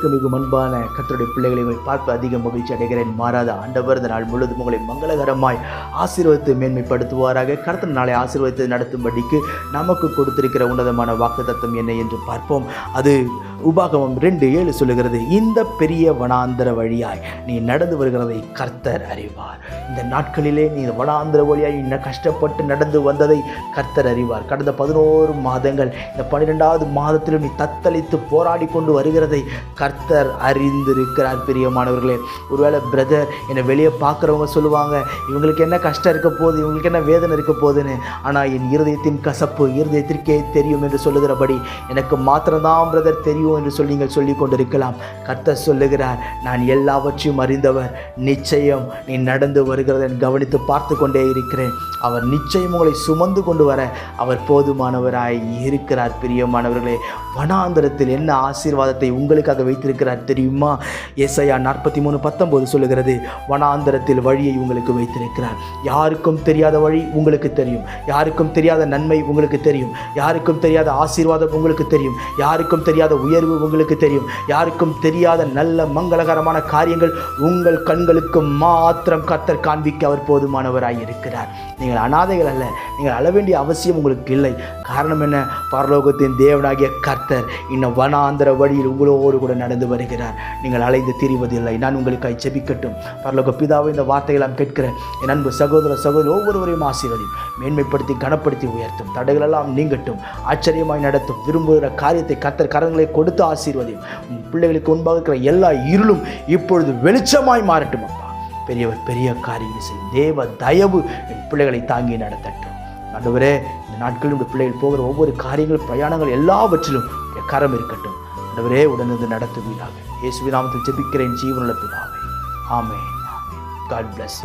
எனக்கு மிகவும் அன்பான கர்த்தருடைய பிள்ளைகளை பார்த்து அதிக மகிழ்ச்சி அடைகிறேன். மாறாத ஆண்டவர் இந்த நாள் முழுவதும் உங்களை மங்களகரமாய் ஆசீர்வத்தை மேன்மைப்படுத்துவாராக. கர்த்தர் நாளை ஆசீர்வத்தை நடத்தும்படிக்கு நமக்கு கொடுத்திருக்கிற உன்னதமான வாக்குத்தத்தம் என்ன என்று பார்ப்போம். அது உபாகமம் ரெண்டு ஏழு சொல்லுகிறது இந்த பெரிய வனாந்திர வழியாய் நீ நடந்து வருகிறதை கர்த்தர் அறிவார். இந்த நாட்களிலே நீ வனாந்திர வழியாய் இன்னும் கஷ்டப்பட்டு நடந்து வந்ததை கர்த்தர் அறிவார். கடந்த பதினோரு மாதங்கள் இந்த பன்னிரெண்டாவது மாதத்திலும் நீ தத்தளித்து போராடி கொண்டு வருகிறதை கர்த்தர் அறிந்திருக்கிறார் பிரியமானவர்களே. ஒருவேளை பிரதர் என்னை வெளியே பார்க்குறவங்க சொல்லுவாங்க இவங்களுக்கு என்ன கஷ்டம் இருக்க போகுது? இவங்களுக்கு என்ன வேதனை இருக்க போகுதுன்னு? ஆனால் என் இருதயத்தின் கசப்பு இருதயத்திற்கே தெரியும் என்று சொல்லுகிறபடி எனக்கு மாத்திரம்தான் பிரதர் தெரியும். என்று சொல்லி நீங்கள் சொல்லி கொண்டிருக்கலாம். கர்த்தர் சொல்லுகிறார் நான் எல்லாவற்றையும் அறிந்தவர். நிச்சயம் நீ நடந்து வருகிறத கவனித்து பார்த்து கொண்டே இருக்கிறேன். அவர் நிச்சயம் உங்களை சுமந்து கொண்டு வர அவர் போதுமானவராய் இருக்கிறார். பிரியமானவர்களே வனாந்திரத்தில் என்ன ஆசீர்வாதத்தை உங்களுக்காக வைத்திருக்கிறார் தெரியுமா? எஸ்ஐயா நாற்பத்தி மூணு பத்தொம்போது சொல்லுகிறது வனாந்தரத்தில் வழியை உங்களுக்கு வைத்திருக்கிறார். யாருக்கும் தெரியாத வழி உங்களுக்கு தெரியும். யாருக்கும் தெரியாத நன்மை உங்களுக்கு தெரியும். யாருக்கும் தெரியாத ஆசீர்வாதம் உங்களுக்கு தெரியும். யாருக்கும் தெரியாத உயர் தேர்வு உங்களுக்கு தெரியும். யாருக்கும் தெரியாத நல்ல மங்களகரமான காரியங்கள் உங்கள் கண்களுக்கு மாத்திரம் கர்த்தர் காண்பிக்க அவர் போதுமானவராய் இருக்கிறார். நீங்கள் அனாதைகள் அல்ல நீங்கள் அழ வேண்டிய அவசியம் உங்களுக்கு இல்லை. காரணம் என்ன? பரலோகத்தின் தேவனாகிய கர்த்தர் இன்னும் வனாந்திர வழியில் உங்களோடு கூட நடந்து வருகிறார். நீங்கள் அலைந்து திரிவதில்லை. நான் உங்களுக்காக செபிக்கட்டும் பரலோக பிதாவை இந்த வார்த்தைகளாம் கேட்கிறேன். என் அன்பு சகோதர சகோதரி ஒவ்வொருவரையும் ஆசீர்வதியும். மேன்மைப்படுத்தி கனப்படுத்தி உயர்த்தும். தடைகளெல்லாம் நீங்கட்டும். ஆச்சரியமாய் நடத்தும். விரும்புகிற காரியத்தை கர்த்தர் கரங்களை கொடுத்து ஆசீர்வதியும் பிள்ளைகளுக்கு முன்பாக இருக்கிற எல்லா இருளும் இப்பொழுது வெளிச்சமாய் மாறட்டும் அப்பா. பெரியவர் பெரிய காரியம் செய்யும். தேவ தயவு என் பிள்ளைகளை தாங்கி நடத்தட்டும். ஆண்டவரே இந்த நாட்களில் இந்த பிள்ளைகள் போகிற ஒவ்வொரு காரியங்கள் பிரயாணங்கள் எல்லாவற்றிலும் கரம் இருக்கட்டும். ஆண்டவரே உடனது நடத்துவீராக. இயேசுவின் நாமத்தில் ஜெபிக்கிறேன் ஜீவனுள்ள பிதாவே. ஆமே காட் பிளஸ்